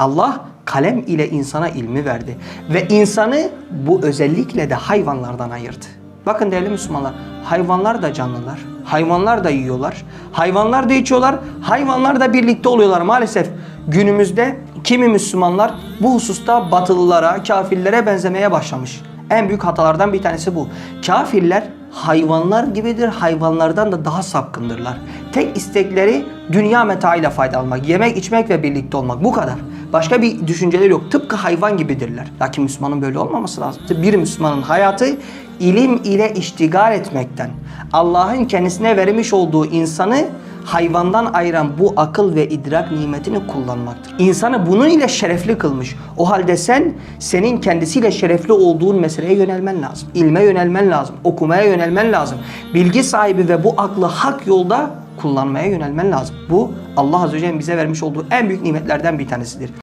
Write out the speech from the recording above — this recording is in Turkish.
Allah kalem ile insana ilmi verdi ve insanı bu özellikle de hayvanlardan ayırdı. Bakın değerli Müslümanlar, hayvanlar da canlılar. Hayvanlar da yiyorlar. Hayvanlar da içiyorlar. Hayvanlar da birlikte oluyorlar. Maalesef günümüzde kimi Müslümanlar bu hususta batılılara, kafirlere benzemeye başlamış. En büyük hatalardan bir tanesi bu. Kafirler hayvanlar gibidir, hayvanlardan da daha sapkındırlar. Tek istekleri dünya metaıyla faydalanmak, yemek, içmek ve birlikte olmak. Bu kadar. Başka bir düşünceleri yok. Tıpkı hayvan gibidirler. Lakin Müslümanın böyle olmaması lazım. Bir Müslümanın hayatı ilim ile iştigal etmekten, Allah'ın kendisine vermiş olduğu insanı hayvandan ayıran bu akıl ve idrak nimetini kullanmaktır. İnsanı bunun ile şerefli kılmış. O halde sen senin kendisiyle şerefli olduğun meseleye yönelmen lazım. İlme yönelmen lazım. Okumaya yönelmen lazım. Bilgi sahibi ve bu aklı hak yolda kullanmaya yönelmen lazım. Bu Allah Azze ve Celle'nin bize vermiş olduğu en büyük nimetlerden bir tanesidir.